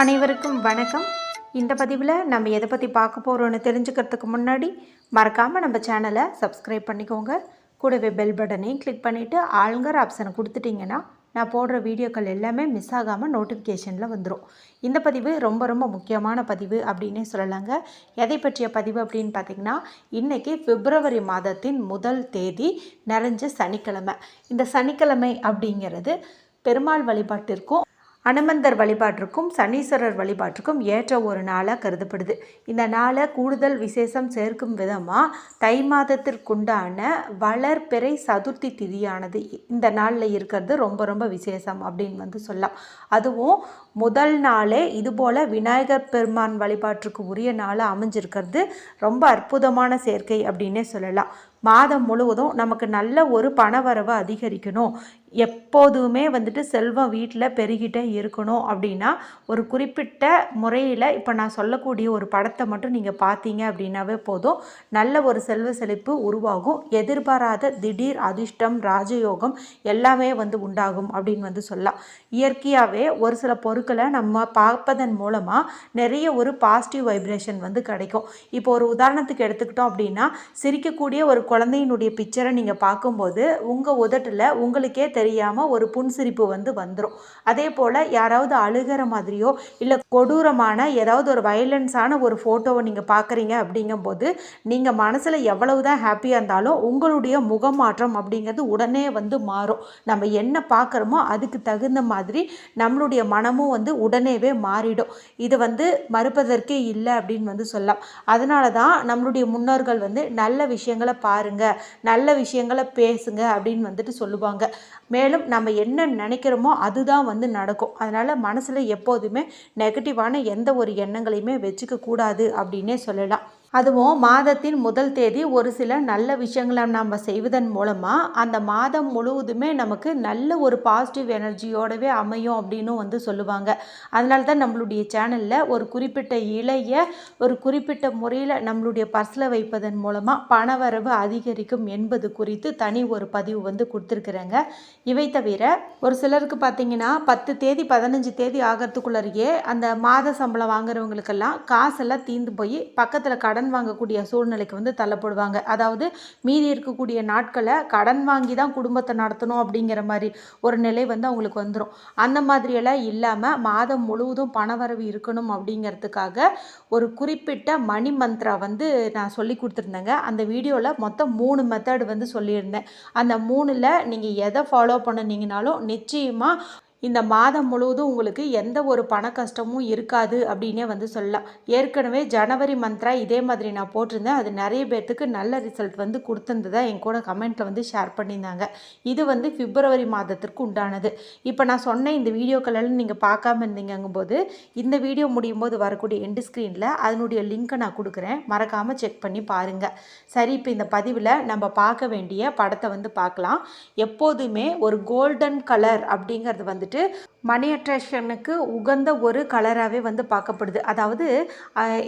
அனைவருக்கும் வணக்கம். இந்த பதிவில் நம்ம எதை பற்றி பார்க்க போகிறோன்னு தெரிஞ்சுக்கிறதுக்கு முன்னாடி மறக்காமல் நம்ம சேனலை சப்ஸ்கிரைப் பண்ணிக்கோங்க. கூடவே பெல் பட்டனையும் கிளிக் பண்ணிவிட்டு ஆளுங்கர் ஆப்ஷனை கொடுத்துட்டிங்கன்னா நான் போடுற வீடியோக்கள் எல்லாமே மிஸ் ஆகாமல் நோட்டிஃபிகேஷனில் வந்துடும் இந்த பதிவு ரொம்ப ரொம்ப முக்கியமான பதிவு அப்படின்னே சொல்லலாங்க. எதை பற்றிய பதிவு அப்படின்னு பார்த்தீங்கன்னா இன்றைக்கி பிப்ரவரி மாதத்தின் முதல் தேதி நிறைஞ்ச சனிக்கிழமை. இந்த சனிக்கிழமை அப்படிங்கிறது பெருமாள் வழிபாட்டிற்கும் அனுமந்தர் வழிபாட்டிற்கும் சனீஸ்வரர் வழிபாட்டிற்கும் ஏற்ற ஒரு நாளாக கருதப்படுது. இந்த நாளை கூடுதல் விசேஷம் சேர்க்கும் விதமாக தை மாதத்திற்குண்டான வளர்பிறை சதுர்த்தி திதியானது. இந்த நாளில் இருக்கிறது ரொம்ப ரொம்ப விசேஷம் அப்படின்னு வந்து சொல்லலாம். அதுவும் முதல் நாளே இதுபோல் விநாயகர் பெருமான் வழிபாட்டிற்கு உரிய நாளாக அமைஞ்சிருக்கிறது. ரொம்ப அற்புதமான சேர்க்கை அப்படின்னே சொல்லலாம். மாதம் முழுவதும் நமக்கு நல்ல ஒரு பணவரவை அதிகரிக்கணும். எப்போதுமே வந்துட்டு செல்வம் வீட்டில் பெருகிட்டே இருக்கணும் அப்படின்னா ஒரு குறிப்பிட்ட முறையில் இப்போ நான் சொல்லக்கூடிய ஒரு படத்தை மட்டும் நீங்கள் பார்த்தீங்க அப்படின்னாவே போதும். நல்ல ஒரு செல்வ செழிப்பு உருவாகும். எதிர்பாராத திடீர் அதிர்ஷ்டம் ராஜயோகம் எல்லாமே வந்து உண்டாகும் அப்படின்னு வந்து சொல்லலாம். இயற்கையாகவே ஒரு சில பொருட்களை நம்ம பார்ப்பதன் மூலமாக நிறைய ஒரு பாசிட்டிவ் வைப்ரேஷன் வந்து கிடைக்கும். இப்போ ஒரு உதாரணத்துக்கு எடுத்துக்கிட்டோம் அப்படின்னா சிரிக்கக்கூடிய ஒரு குழந்தையினுடைய பிக்சரை நீங்கள் பார்க்கும்போது உங்கள் உதட்டில் உங்களுக்கே தெரியாமல் ஒரு புன்சிரிப்பு வந்து வந்துடும் அதே போல் யாராவது அழுகிற மாதிரியோ இல்லை கொடூரமான ஏதாவது ஒரு வயலன்ஸான ஒரு ஃபோட்டோவை நீங்கள் பார்க்குறீங்க அப்படிங்கும்போது நீங்கள் மனசில் எவ்வளவு தான் ஹாப்பியாக இருந்தாலும் உங்களுடைய முகமாற்றம் அப்படிங்கிறது உடனே வந்து மாறும். நம்ம என்ன பார்க்குறோமோ அதுக்கு தகுந்த மாதிரி நம்மளுடைய மனமும் வந்து உடனேவே மாறிடும். இது வந்து மறுப்பதற்கே இல்லை அப்படின்னு வந்து சொல்லலாம். அதனால தான் நம்மளுடைய முன்னோர்கள் வந்து நல்ல விஷயங்களை பாருங்க நல்ல விஷயங்களை பேசுங்க அப்படின்னு வந்துட்டு சொல்லுவாங்க. மேலும் நம்ம என்ன நினைக்கிறோமோ அதுதான் வந்து நடக்கும். அதனால் மனசில் எப்போதுமே நெகட்டிவான எந்த ஒரு எண்ணங்களையுமே வச்சுக்க கூடாது அப்படின்னே சொல்லலாம். அதுவும் மாதத்தின் முதல் தேதி ஒரு சில நல்ல விஷயங்களை நம்ம செய்வதன் மூலமாக அந்த மாதம் முழுவதுமே நமக்கு நல்ல ஒரு பாசிட்டிவ் எனர்ஜியோடவே அமையும் அப்படின்னு வந்து சொல்லுவாங்க. அதனால தான் நம்மளுடைய சேனலில் ஒரு குறிப்பிட்ட இலைய ஒரு குறிப்பிட்ட முறையில் நம்மளுடைய பர்ஸில் வைப்பதன் மூலமாக பணவரவு அதிகரிக்கும் என்பது குறித்து தனி ஒரு பதிவு வந்து கொடுத்துருக்குறேங்க. இவை தவிர ஒரு சிலருக்கு பார்த்தீங்கன்னா பத்து தேதி பதினஞ்சு தேதி ஆகிறதுக்குள்ளேயே அந்த மாத சம்பளம் வாங்குறவங்களுக்கெல்லாம் காசெல்லாம் தீர்ந்து போய் பக்கத்தில் கடன் கடன் வாங்கக்கூடிய சூழ்நிலைக்கு வந்து தள்ளப்படுவாங்க. அதாவது மீதி இருக்கக்கூடிய நாட்களை கடன் வாங்கி தான் குடும்பத்தை நடத்தணும் அப்படிங்கிற மாதிரி ஒரு நிலை வந்து அவங்களுக்கு வந்துடும் அந்த மாதிரியெல்லாம் இல்லாமல் மாதம் முழுவதும் பணவரவு இருக்கணும் அப்படிங்கிறதுக்காக ஒரு குறிப்பிட்ட மணி மந்த்ரா வந்து நான் சொல்லி கொடுத்துருந்தேங்க. அந்த வீடியோவில் மொத்தம் மூணு மெத்தட் வந்து சொல்லியிருந்தேன். அந்த மூணில் நீங்கள் எதை ஃபாலோ பண்ணினீங்கனாலும் நிச்சயமாக இந்த மாதம் முழுவதும் உங்களுக்கு எந்த ஒரு பண கஷ்டமும் இருக்காது அப்படின்னே வந்து சொல்லலாம். ஏற்கனவே ஜனவரி மந்த்ரா இதே மாதிரி நான் போட்டிருந்தேன். அது நிறைய பேர்த்துக்கு நல்ல ரிசல்ட் வந்து கொடுத்துருந்ததா என் கூட கமெண்ட்டில் வந்து ஷேர் பண்ணியிருந்தாங்க. இது வந்து பிப்ரவரி மாதத்திற்கு உண்டானது. இப்போ நான் சொன்ன இந்த வீடியோக்களெல்லாம் நீங்கள் பார்க்காம இருந்தீங்கும்போது இந்த வீடியோ முடியும் போது வரக்கூடிய எண்டு ஸ்க்ரீனில் அதனுடைய லிங்க்கை நான் கொடுக்குறேன். மறக்காமல் செக் பண்ணி பாருங்கள் சரி இப்போ இந்த பதிவில் நம்ம பார்க்க வேண்டிய படத்தை வந்து பார்க்கலாம். எப்போதுமே ஒரு கோல்டன் கலர் அப்படிங்கிறது வந்துட்டு verdi. மணி அட்ராக்ஷனுக்கு உகந்த ஒரு கலராகவே வந்து பார்க்கப்படுது. அதாவது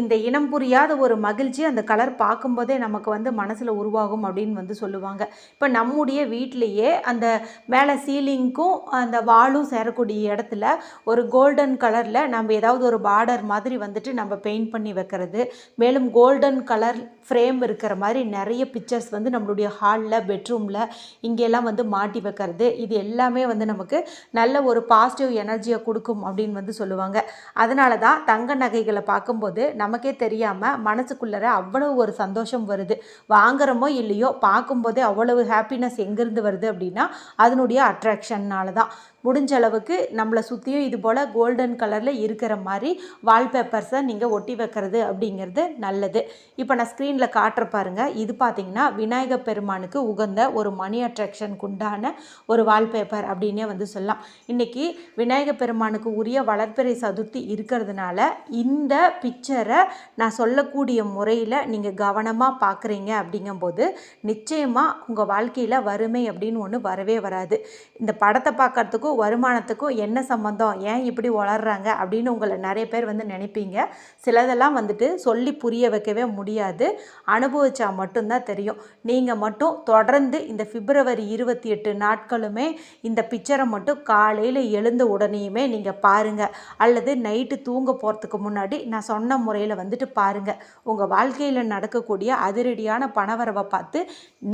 இந்த இனம் புரியாத ஒரு மகிழ்ச்சி அந்த கலர் பார்க்கும்போதே நமக்கு வந்து மனசில் உருவாகும் அப்படின்னு வந்து சொல்லுவாங்க. இப்போ நம்முடைய வீட்டிலையே அந்த மேலே சீலிங்க்கும் அந்த வாலும் சேரக்கூடிய இடத்துல ஒரு கோல்டன் கலரில் நம்ம ஏதாவது ஒரு பார்டர் மாதிரி வந்துட்டு நம்ம பெயிண்ட் பண்ணி வைக்கிறது. மேலும் கோல்டன் கலர் ஃப்ரேம் இருக்கிற மாதிரி நிறைய பிக்சர்ஸ் வந்து நம்மளுடைய ஹாலில் பெட்ரூமில் இங்கெல்லாம் வந்து மாட்டி வைக்கிறது. இது எல்லாமே வந்து நமக்கு நல்ல ஒரு பாசிட்டிவ் எனர்ஜியை கொடுக்கும் அப்படின்னு வந்து சொல்லுவாங்க. அதனால தான் தங்க நகைகளை பார்க்கும்போது நமக்கே தெரியாமல் மனசுக்குள்ளே அவ்வளவு ஒரு சந்தோஷம் வருது. வாங்குறோமோ இல்லையோ பார்க்கும்போதே அவ்வளவு ஹாப்பினஸ் எங்கேருந்து வருது அப்படின்னா அதனுடைய அட்ராக்ஷன்னால தான் முடிஞ்ச அளவுக்கு நம்மளை சுற்றியும் இது போல் கோல்டன் கலரில் இருக்கிற மாதிரி வால்பேப்பர்ஸை நீங்கள் ஒட்டி வைக்கிறது அப்படிங்கிறது நல்லது. இப்போ நான் ஸ்க்ரீனில் காட்டுற பாருங்கள் இது பார்த்தீங்கன்னா விநாயகர் பெருமானுக்கு உகந்த ஒரு மணி அட்ராக்ஷனுக்கு உண்டான ஒரு வால்பேப்பர் அப்படின்னே வந்து சொல்லலாம். இன்றைக்கி விநாயகர் பெருமானுக்கு உரிய வளர்ப்பிறை சதுர்த்தி இருக்கிறதுனால இந்த பிக்சரை நான் சொல்லக்கூடிய முறையில் நீங்கள் கவனமாக பார்க்குறீங்க அப்படிங்கும்போது நிச்சயமாக உங்கள் வாழ்க்கையில் வறுமை அப்படின்னு ஒன்று வரவே வராது. இந்த படத்தை பார்க்கறதுக்கும் செலவுக்கும் வருமானத்துக்கும் என்ன சம்மந்தம் ஏன் இப்படி வளர்கிறாங்க அப்படின்னு உங்களை நிறைய பேர் வந்து நினைப்பீங்க. சிலதெல்லாம் வந்துட்டு சொல்லி புரிய வைக்கவே முடியாது. அனுபவிச்சா மட்டும்தான் தெரியும். நீங்கள் மட்டும் தொடர்ந்து இந்த பிப்ரவரி இருபத்தி எட்டு நாட்களுமே இந்த பிக்சரை மட்டும் காலையில் எழுந்த உடனேயுமே நீங்கள் பாருங்கள் அல்லது நைட்டு தூங்க போகிறதுக்கு முன்னாடி நான் சொன்ன முறையில் வந்துட்டு பாருங்கள் உங்கள் வாழ்க்கையில் நடக்கக்கூடிய அதிரடியான பணவரவை பார்த்து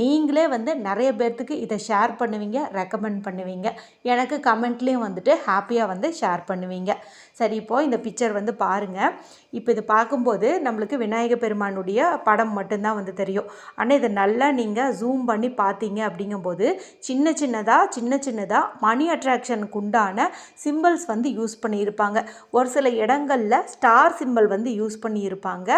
நீங்களே வந்து நிறைய பேர்த்துக்கு இதை ஷேர் பண்ணுவீங்க ரெக்கமெண்ட் பண்ணுவீங்க. எனக்கு கமெண்ட்லேயும் வந்துட்டு ஹாப்பியாக வந்து ஷேர் பண்ணுவீங்க. சரி இப்போது இந்த பிக்சர் வந்து பாருங்கள் இப்போ இது பார்க்கும்போது நம்மளுக்கு விநாயக பெருமானுடைய படம் மட்டும்தான் வந்து தெரியும். ஆனால் இதை நல்லா நீங்கள் ஜூம் பண்ணி பார்த்தீங்க அப்படிங்கும்போது சின்ன சின்னதாக சின்ன சின்னதாக மணி அட்ராக்ஷனுக்கு உண்டான சிம்பிள்ஸ் வந்து யூஸ் பண்ணியிருப்பாங்க. ஒரு சில இடங்களில் ஸ்டார் சிம்பிள் வந்து யூஸ் பண்ணியிருப்பாங்க.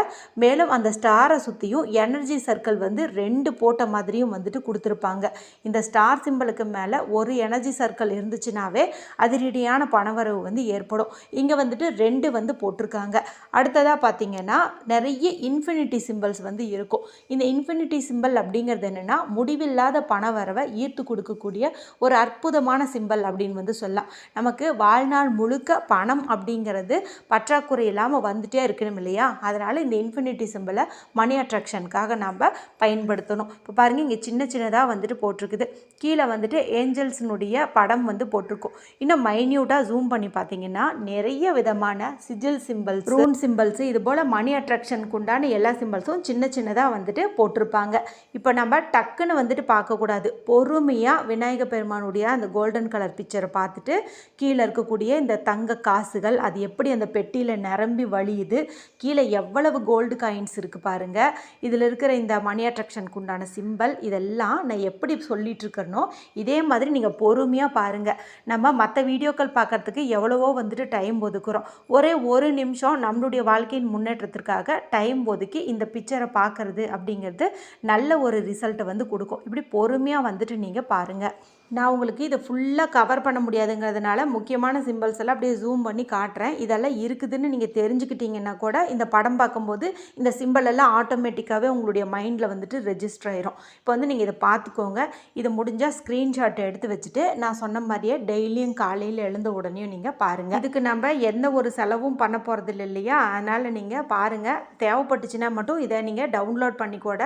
மேலும் அந்த ஸ்டாரை சுற்றியும் எனர்ஜி சர்க்கிள் வந்து ரெண்டு போட்ட மாதிரியும் வந்துட்டு கொடுத்துருப்பாங்க. இந்த ஸ்டார் சிம்பிளுக்கு மேலே ஒரு எனர்ஜி சர்க்கிள் இருந்துச்சுன்னா இருந்துச்சுனாவே அதிரடியான பணவரவு வந்து ஏற்படும். இங்கே வந்துட்டு ரெண்டு வந்து போட்டிருக்காங்க. அடுத்ததாக பார்த்தீங்கன்னா நிறைய இன்ஃபினிட்டி சிம்பிள்ஸ் வந்து இருக்கும். இந்த இன்ஃபினிட்டி சிம்பிள் அப்படிங்கிறது என்னென்னா முடிவில்லாத பணவரவை ஈர்த்து கொடுக்கக்கூடிய ஒரு அற்புதமான சிம்பிள் அப்படின்னு வந்து சொல்லலாம். நமக்கு வாழ்நாள் முழுக்க பணம் அப்படிங்கிறது பற்றாக்குறை இல்லாமல் வந்துட்டே இருக்கணும் இல்லையா? அதனால் இந்த இன்ஃபினிட்டி சிம்பிளை மணி அட்ராக்ஷனுக்காக நம்ம பயன்படுத்தணும். இப்போ பாருங்கள் இங்கே சின்ன சின்னதாக வந்துட்டு போட்டிருக்குது. கீழே வந்துட்டு ஏஞ்சல்ஸினுடைய படம் வந்து போட்டு போட்டிருக்கும். இன்னும் மைன்யூட்டாக ஜூம் பண்ணி பார்த்தீங்கன்னா நிறைய விதமான சிஜில் சிம்பிள்ஸ் ரூன் சிம்பிள்ஸ் இது போல் மணி அட்ராக்ஷனுக்கு உண்டான எல்லா சிம்பிள்ஸும் சின்ன சின்னதாக வந்துட்டு போட்டிருப்பாங்க. இப்போ நம்ம டக்குன்னு வந்துட்டு பார்க்கக்கூடாது பொறுமையாக விநாயக பெருமானுடைய அந்த கோல்டன் கலர் பிக்சரை பார்த்துட்டு கீழே இருக்கக்கூடிய இந்த தங்க காசுகள் அது எப்படி அந்த பெட்டியில் நிரம்பி வழியுது கீழே எவ்வளவு கோல்டு காயின்ஸ் இருக்குது பாருங்கள் இதில் இருக்கிற இந்த மணி அட்ராக்ஷனுக்கு உண்டான சிம்பிள் இதெல்லாம் நான் எப்படி சொல்லிட்டு இருக்கேனோ இதே மாதிரி நீங்கள் பொறுமையாக பாருங்கள் நம்ம மற்ற வீடியோக்கள் பார்க்கறதுக்கு எவ்வளவோ வந்துட்டு டைம் ஒதுக்குறோம். ஒரே ஒரு நிமிஷம் நம்மளுடைய வாழ்க்கையின் முன்னேற்றத்திற்காக டைம் ஒதுக்கி இந்த பிக்சரை பார்க்குறது அப்படிங்கிறது நல்ல ஒரு ரிசல்ட்டை வந்து கொடுக்கும். இப்படி பொறுமையாக வந்துட்டு நீங்கள் பாருங்கள் நான் உங்களுக்கு இதை ஃபுல்லாக கவர் பண்ண முடியாதுங்கிறதுனால முக்கியமான சிம்பிள்ஸ் எல்லாம் அப்படியே ஜூம் பண்ணி காட்டுறேன். இதெல்லாம் இருக்குதுன்னு நீங்கள் தெரிஞ்சுக்கிட்டீங்கன்னா கூட இந்த படம் பார்க்கும்போது இந்த சிம்பிள் எல்லாம் ஆட்டோமேட்டிக்காகவே உங்களுடைய மைண்டில் வந்துட்டு ரெஜிஸ்டர் ஆயிரும். இப்போ வந்து நீங்கள் இதை பார்த்துக்கோங்க. இதை முடிஞ்சால் ஸ்க்ரீன்ஷாட் எடுத்து வச்சுட்டு நான் சொன்ன மாதிரியே டெய்லியும் காலையில் எழுந்த உடனே நீங்கள் பாருங்கள் அதுக்கு நம்ம எந்த ஒரு செலவும் பண்ண போகிறது இல்லை இல்லையா? அதனால் நீங்கள் பாருங்கள் தேவைப்பட்டுச்சுன்னா மட்டும் இதை நீங்கள் டவுன்லோட் பண்ணி கூட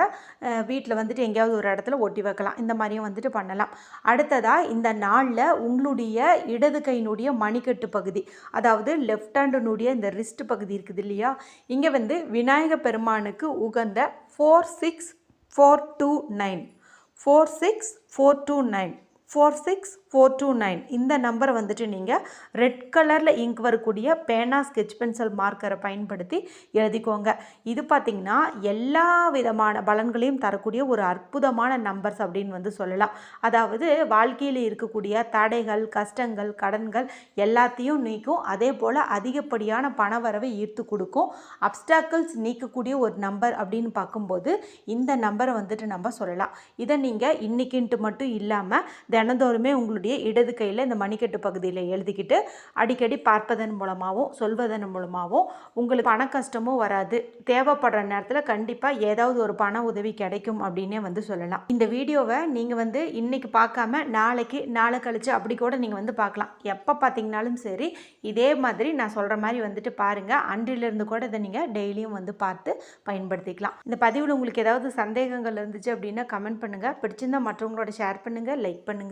வீட்டில் வந்துட்டு எங்கேயாவது ஒரு இடத்துல ஒட்டி வைக்கலாம். இந்த மாதிரியும் வந்துட்டு பண்ணலாம். அடுத்த அடுத்ததாக இந்த நாளில் உங்களுடைய இடது கையினுடைய மணிக்கட்டு பகுதி. அதாவது லெஃப்ட் ஹேண்டுனுடைய இந்த ரிஸ்ட் பகுதி இருக்குது இல்லையா? இங்கே வந்து விநாயக பெருமானுக்கு உகந்த four six four two nine four six four two nine four six four two nine இந்த நம்பரை வந்துட்டு நீங்கள் ரெட் கலரில் இங்க் வரக்கூடிய பேனா ஸ்கெச் பென்சில் மார்க்கரை பயன்படுத்தி எழுதிக்கோங்க. இது பார்த்திங்கன்னா எல்லா விதமான பலன்களையும் தரக்கூடிய ஒரு அற்புதமான நம்பர்ஸ் அப்படின்னு வந்து சொல்லலாம். அதாவது வாழ்க்கையில் இருக்கக்கூடிய தடைகள் கஷ்டங்கள் கடன்கள் எல்லாத்தையும் நீக்கும். அதே போல் அதிகப்படியான பணவரவை ஈர்த்து கொடுக்கும். அப்டாக்கிள்ஸ் நீக்கக்கூடிய ஒரு நம்பர் அப்படின்னு பார்க்கும்போது இந்த நம்பரை வந்துட்டு நம்ம சொல்லலாம். இதை நீங்கள் இன்றைக்கின்ட்டு மட்டும் இல்லாமல் தினந்தோறுமே உங்களுடைய இடது கையில் இந்த மணிக்கட்டு பகுதியில் எழுதிக்கிட்டு அடிக்கடி பார்ப்பதன் மூலமாகவும் சொல்வதன் மூலமாகவும் உங்களுக்கு பண கஷ்டமும் வராது. தேவைப்படுற நேரத்தில் கண்டிப்பாக ஏதாவது ஒரு பண உதவி கிடைக்கும் அப்படின்னே வந்து சொல்லலாம். இந்த வீடியோவை நீங்கள் வந்து இன்றைக்கி பார்க்காம நாளைக்கு நாளை கழித்து அப்படி கூட நீங்கள் வந்து பார்க்கலாம். எப்போ பார்த்தீங்கனாலும் சரி இதே மாதிரி நான் சொல்கிற மாதிரி வந்துட்டு பாருங்கள் அன்றிலிருந்து கூட இதை நீங்கள் டெய்லியும் வந்து பார்த்து பயன்படுத்திக்கலாம். இந்த பதிவில் உங்களுக்கு ஏதாவது சந்தேகங்கள் இருந்துச்சு அப்படின்னா கமெண்ட் பண்ணுங்கள் பிடிச்சிருந்தால் மற்றவங்களோட ஷேர் பண்ணுங்கள் லைக் பண்ணுங்கள்